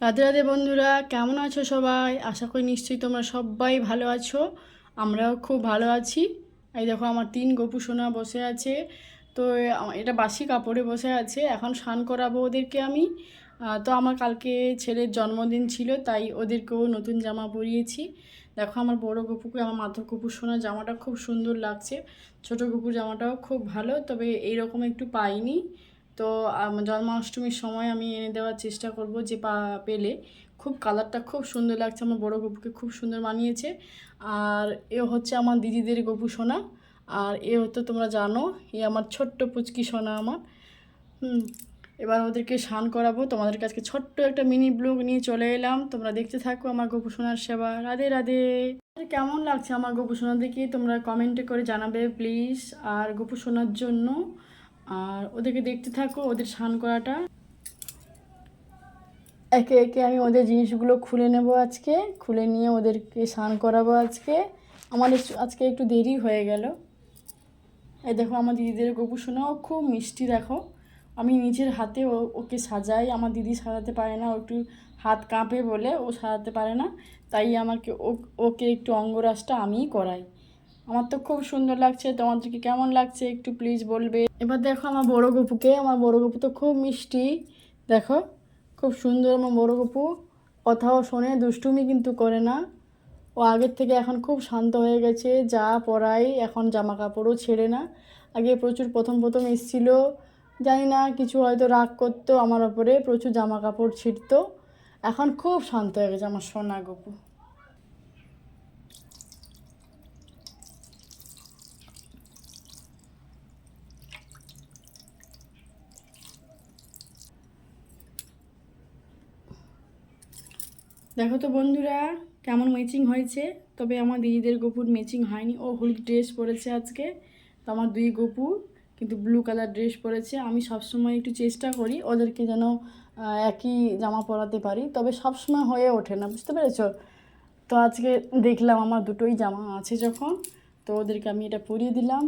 রাধে রাধে বন্ধুরা, কেমন আছো সবাই? আশা করি নিশ্চয়ই তোমরা সবাই ভালো আছো, আমরাও খুব ভালো আছি। এই দেখো, আমার তিন গপু সোনা বসে আছে। তো, এটা বাসি কাপড়ে বসে আছে, এখন স্নান করাবো ওদেরকে আমি। তো আমার কালকে ছেলের জন্মদিন ছিল, তাই ওদেরকেও নতুন জামা পরিয়েছি। দেখো, আমার বড় গপুকে, আমার মাথা গপুর সোনা জামাটা খুব সুন্দর লাগছে। ছোট গপুর জামাটাও খুব ভালো, তবে এইরকম একটু পাইনি। তো জন্মাষ্টমীর সময় আমি এনে দেওয়ার চেষ্টা করব যে পা, পেলে। খুব কালারটা খুব সুন্দর লাগছে, আমার বড় গপুকে খুব সুন্দর মানিয়েছে। আর এ হচ্ছে আমার দিদিদের গপু সোনা। আর এ হতো তোমরা জানো, এ আমার ছোট্ট পুচকি সোনা আমার। হুম, এবার ওদেরকে স্নান করাবো। তোমাদের কাছে ছোট্ট একটা মিনি ব্লগ নিয়ে চলে এলাম। তোমরা দেখতে থাকো আমার গপু সোনার সেবা। রাধে রাধে। কেমন লাগছে আমার গপু সোনাদেরকে তোমরা কমেন্টে করে জানাবে, প্লিজ। আর গপু সোনার জন্য আর ওদেরকে দেখতে থাকো, ওদের স্নান করাটা। একে একে আমি ওদের জিনিসগুলো খুলে নেব আজকে, খুলে নিয়ে ওদেরকে স্নান করাবো আজকে। আমার আজকে একটু দেরি হয়ে গেল। এই দেখো, আমার দিদিদের গপু সোনাও খুব মিষ্টি, দেখো। আমি নিজের হাতে ওকে সাজাই, আমার দিদি সাজাতে পারে না, ও একটু হাত কাঁপে বলে, ও সাজাতে পারে না। তাই আমাকে ওকে একটু অঙ্গরাজটা আমিই করাই। আমার তো খুব সুন্দর লাগছে তোমাদেরকে কেমন লাগছে একটু প্লিজ বলবে। এবার দেখো আমার বড় গপুকে, আমার বড় গপু তো খুব মিষ্টি। দেখো, খুব সুন্দর আমার বড় গপু। কথাও শোনে, দুষ্টুমি কিন্তু করে না। ও আগের থেকে এখন খুব শান্ত হয়ে গেছে, যা পরাই এখন জামা কাপড়ও ছেড়ে না। আগে প্রচুর প্রথম প্রথম এসছিল। জানি না, কিছু হয়তো রাগ করতো আমার ওপরে, প্রচুর জামা কাপড় ছিঁড়তো। এখন খুব শান্ত হয়ে গেছে আমার সোনা গপু। দেখো তো বন্ধুরা, কেমন ম্যাচিং হয়েছে? তবে আমার দিদিদের গপুর ম্যাচিং হয়নি। ও হলুদ ড্রেস পরেছে আজকে। তো আমার দুই গপু, কিন্তু ব্লু কালার ড্রেস পরেছে। আমি সবসময় একটু চেষ্টা করি ওদেরকে যেন একই জামা পরাতে পারি। তবে সবসময় হয়ে ওঠে না, বুঝতে পেরেছ? তো আজকে দেখলাম আমার দুটোই জামা আছে যখন, তো ওদেরকে আমি এটা পরিয়ে দিলাম।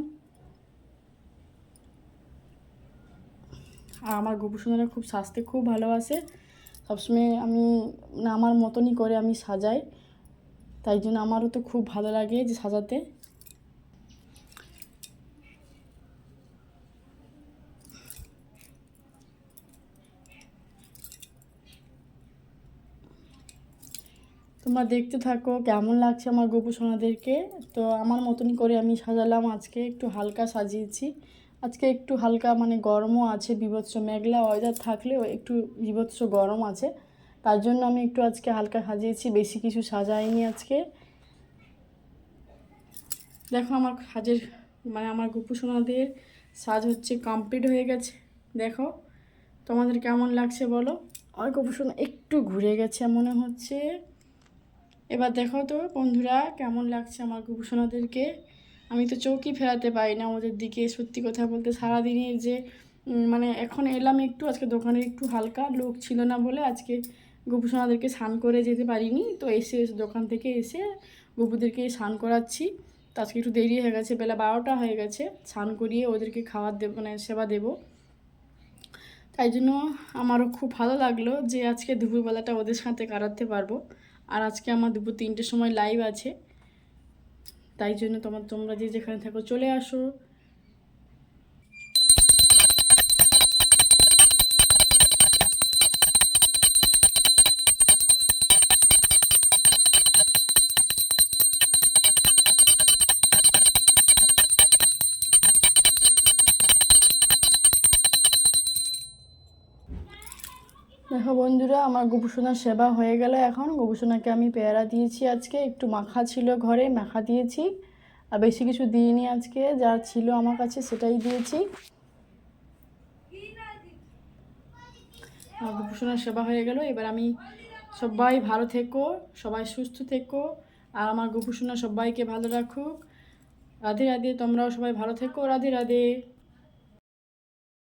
আর আমার গপু সোনারা খুব স্বাস্থ্যে খুব ভালোবাসে সবসময় আমি মানে আমার মতনই করে আমি সাজাই। তাই জন্য আমারও তো খুব ভালো লাগে যে সাজাতে। তোমরা দেখতে থাকো, কেমন লাগছে আমার গোপু সোনাদেরকে তো আমার মতনই করে আমি সাজালাম আজকে, একটু হালকা সাজিয়েছি। আজকে একটু হালকা মানে গরমও আছে, বিভৎস মেঘলা ওয়েদার থাকলেও একটু বিভৎস গরম আছে। তার জন্য আমি একটু আজকে হালকা সাজিয়েছি, বেশি কিছু সাজাইনি আজকে। দেখো আমার সাজের মানে আমার গোপু সোনাদের সাজ হচ্ছে কমপ্লিট হয়ে গেছে। দেখো, তোমাদের কেমন লাগছে বলো? আমার গোপু সোনা একটু ঘুরে গেছে মনে হচ্ছে। এবার দেখো তো বন্ধুরা, কেমন লাগছে আমার গোপুসোনাদেরকে আমি তো চৌকি ফেরাতে পারি না ওদের দিকে, সত্যি কথা বলতে সারাদিনের যে মানে এখন এলাম একটু, আজকে দোকানে একটু হালকা লোক ছিল না বলে আজকে গোপুসোনাদেরকে স্নান করে যেতে পারিনি। তো এসে দোকান থেকে এসে গপুদেরকে স্নান করাচ্ছি। তো আজকে একটু দেরি হয়ে গেছে, বেলা বারোটা হয়ে গেছে। স্নান করিয়ে ওদেরকে খাবার দেব মানে সেবা দেবো। তাই জন্য আমারও খুব ভালো লাগল যে আজকে দুপুরবেলাটা ওদের সাথে কাটাতে পারব। আর আজকে আমার দুপুর তিনটের সময় লাইভ আছে। তাই জন্য তোমার তোমরা যে যেখানে থাকো চলে আসো। দেখো বন্ধুরা, আমার গোপুসোনার সেবা হয়ে গেল এখন। গোপুসোনাকে আমি পেয়ারা দিয়েছি আজকে, একটু মাখা ছিল ঘরে, মাখা দিয়েছি। আর বেশি কিছু দিইনি আজকে, যা ছিল আমার কাছে সেটাই দিয়েছি। আর গোপুসোনার সেবা হয়ে গেল, এবার আমি সবাই ভালো থেকো, সবাই সুস্থ থেকো। আর আমার গোপুসোনা সবাইকে ভালো রাখুক। রাধে রাধে, তোমরাও সবাই ভালো থেকো। রাধে রাধে।